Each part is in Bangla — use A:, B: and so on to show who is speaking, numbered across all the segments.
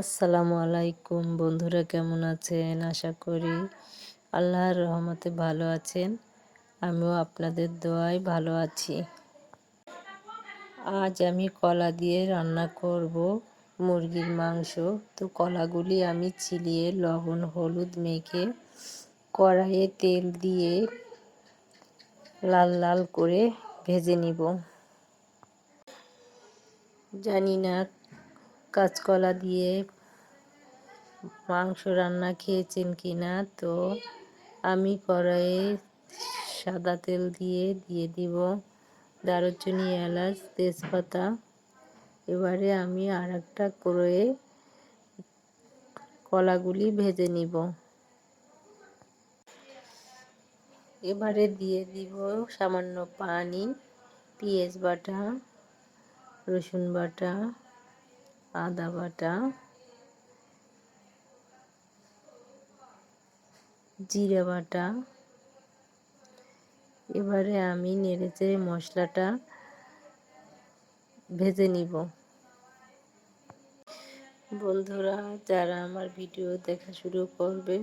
A: আসসালামু আলাইকুম। বন্ধুরা কেমন আছেন? আশা করি আল্লাহর রহমতে ভালো আছেন। আমিও আপনাদের দোয়ায় ভালো আছি। আজ আমি কলা দিয়ে রান্না করব মুরগির মাংস। তো কলাগুলি আমি চিলিয়ে লবণ, হলুদ মেখে কড়াইয়ে তেল দিয়ে লাল লাল করে ভেজে নিব। জানি না কাঁচকলা দিয়ে মাংস রান্না খেয়েছেন কি না, তো আমি কড়াইয়ে সাদা তেল দিয়ে দিয়ে দিব। দারুচিনি, এলাচ, তেজপাতা। এবারে আমি আর একটা করে কলাগুলি ভেজে নিব। এবারে দিয়ে দিব সামান্য পানি, পেঁয়াজ বাটা, রসুন বাটা আদা বাটা, জিরে বাটা। এবারে আমি নেড়েচেড়ে মশলাটা ভেজে নিব। বন্ধুরা, যারা আমার ভিডিও দেখা শুরু করবেন,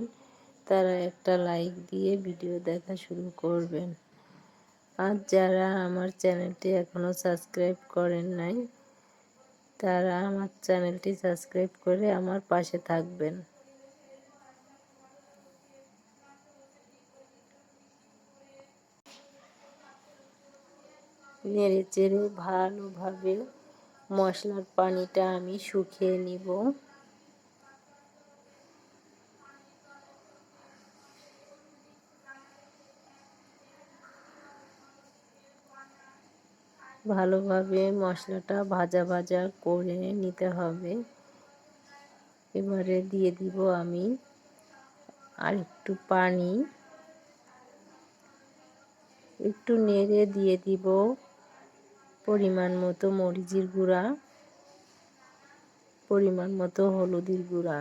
A: তারা একটা লাইক দিয়ে ভিডিও দেখা শুরু করবেন। আর যারা আমার চ্যানেলটি এখনও সাবস্ক্রাইব করেন নাই তারা আমার চ্যানেলটি সাবস্ক্রাইব করে আমার পাশে থাকবেন। নেড়ে চেড়ে ভালোভাবে মশলার পানিটা আমি শুকিয়ে নিব। ভালোভাবে মশলাটা ভাজা ভাজা করে নিতে হবে। এবারে দিয়ে দিব আমি আর একটু পানি। একটু নেড়ে দিয়ে দিব পরিমাণ মতো মরিচের গুঁড়া, পরিমাণ মতো হলুদের গুঁড়া,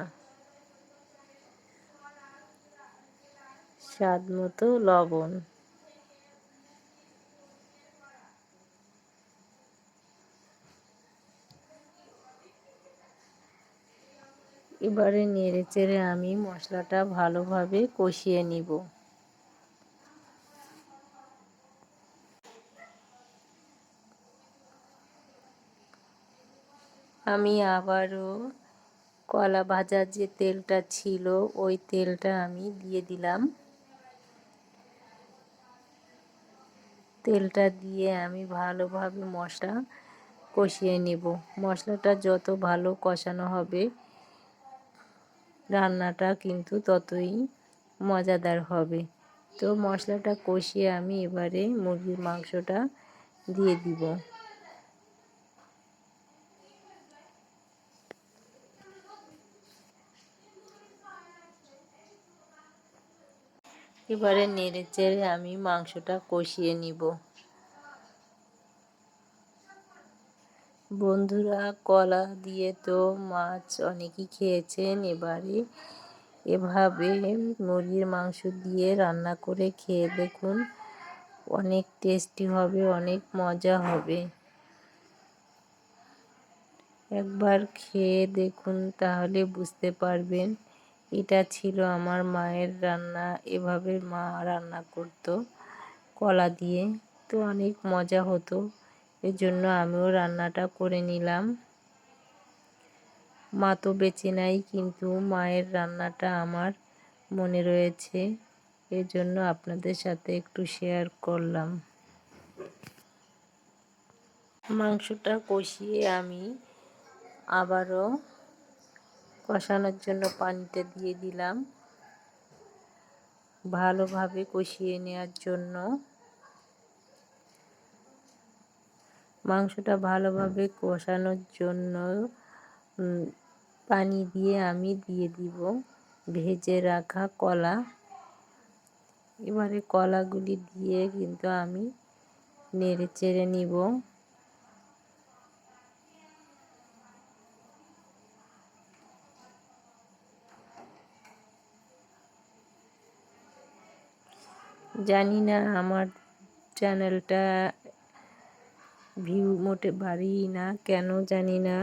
A: স্বাদ মতো লবণ। এবারে নেড়ে চেড়ে আমি মশলাটা ভালোভাবে কষিয়ে নিব। আমি আবারও কলা ভাজার যে তেলটা ছিল, ওই তেলটা আমি দিয়ে দিলাম। তেলটা দিয়ে আমি ভালোভাবে মশলা কষিয়ে নেব। মশলাটা যত ভালো কষানো হবে রান্নাটা কিন্তু ততই মজাদার হবে। তো মশলাটা কষিয়ে আমি এবারে মুরগির মাংসটা দিয়ে দিব। এবারে নেড়ে চেড়ে আমি মাংসটা কষিয়ে নিব। বন্ধুরা, কলা দিয়ে তো মাছ অনেকেই খেয়েছেন। এবারে এভাবে মুরগির মাংস দিয়ে রান্না করে খেয়ে দেখুন, অনেক টেস্টি হবে, অনেক মজা হবে। একবার খেয়ে দেখুন, তাহলে বুঝতে পারবেন, এটা ছিল আমার মায়ের রান্না, এভাবে মা রান্না করতো কলা দিয়ে। তো অনেক মজা হতো। এর জন্য আমিও রান্নাটা করে নিলাম। মা তো বেঁচে নাই, কিন্তু মায়ের রান্নাটা আমার মনে রয়েছে এর জন্য আপনাদের সাথে একটু শেয়ার করলাম। মাংসটা কষিয়ে আমি আবারও কষানোর জন্য পানিটা দিয়ে দিলাম। ভালোভাবে কষিয়ে নেওয়ার জন্য মাংসটা ভালোভাবে কষানোর জন্য পানি দিয়ে আমি দিয়ে দিব। ভেজে রাখা কলা। এবারে কলাগুলি দিয়ে কিন্তু আমি নেড়ে চেড়ে নিব। জানি না আমার চ্যানেলটা ভিউ মোটে বাড়ি না, কেন জানি না।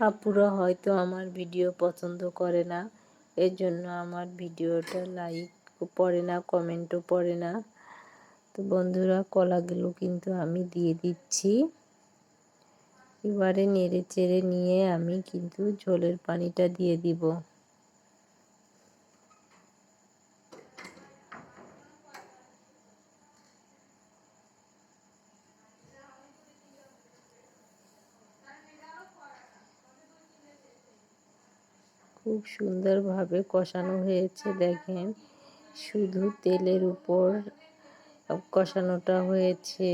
A: আপুরা হয়তো আমার ভিডিও পছন্দ করে না এর জন্য আমার ভিডিওটা লাইক পড়ে না, কমেন্টও পড়ে না। তো বন্ধুরা, কলাগুলো কিন্তু আমি দিয়ে দিচ্ছি। এবারে নেড়ে চেড়ে নিয়ে আমি কিন্তু ঝোলের পানিটা দিয়ে দিব। খুব সুন্দরভাবে কষানো হয়েছে, দেখেন। শুধু তেলের উপর কষানোটা হয়েছে।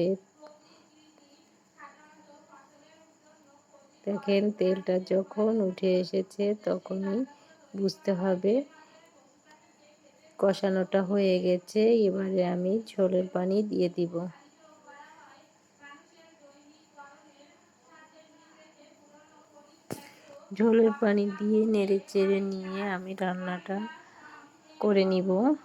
A: দেখেন, তেলটা যখন উঠে এসেছে, তখনই বুঝতে হবে কষানোটা হয়ে গেছে। এবারে আমি ঝোলের পানি দিয়ে দিব। ঝোলের পানি দিয়ে নেড়ে চেড়ে নিয়ে আমি রান্নাটা করে নিব।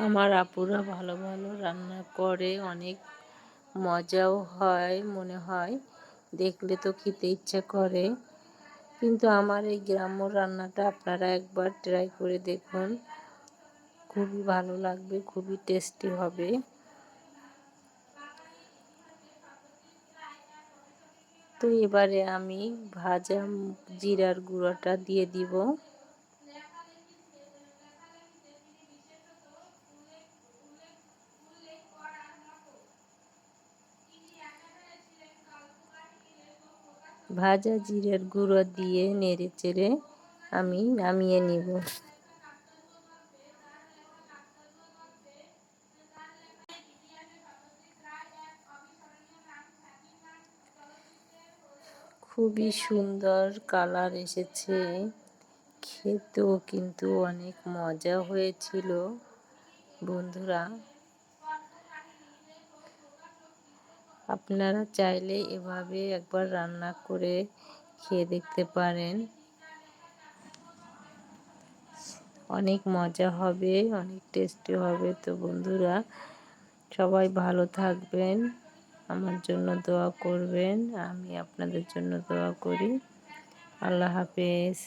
A: আমার আপুরা ভালো ভালো রান্না করে, অনেক মজাও হয় মনে হয়। দেখলে তো খেতে ইচ্ছা করে। কিন্তু আমার এই গ্রাম্য রান্নাটা আপনারা একবার ট্রাই করে দেখুন। খুবই ভালো লাগবে, খুবই টেস্টি হবে। তো এবারে আমি ভাজা জিরার গুঁড়োটা দিয়ে দিব। ভাজা জিরার গুঁড়ো দিয়ে নেড়ে চেড়ে আমি নামিয়ে নিব। খুবই সুন্দর কালার এসেছে। খেতেও কিন্তু অনেক মজা হয়েছিল। বন্ধুরা, আপনারা চাইলে এভাবে একবার রান্না করে খেয়ে দেখতে পারেন। অনেক মজা হবে, অনেক টেস্টি হবে। তো বন্ধুরা, সবাই ভালো থাকবেন। আমার জন্য দোয়া করবেন। আমি আপনাদের জন্য দোয়া করি। আল্লাহ হাফেজ।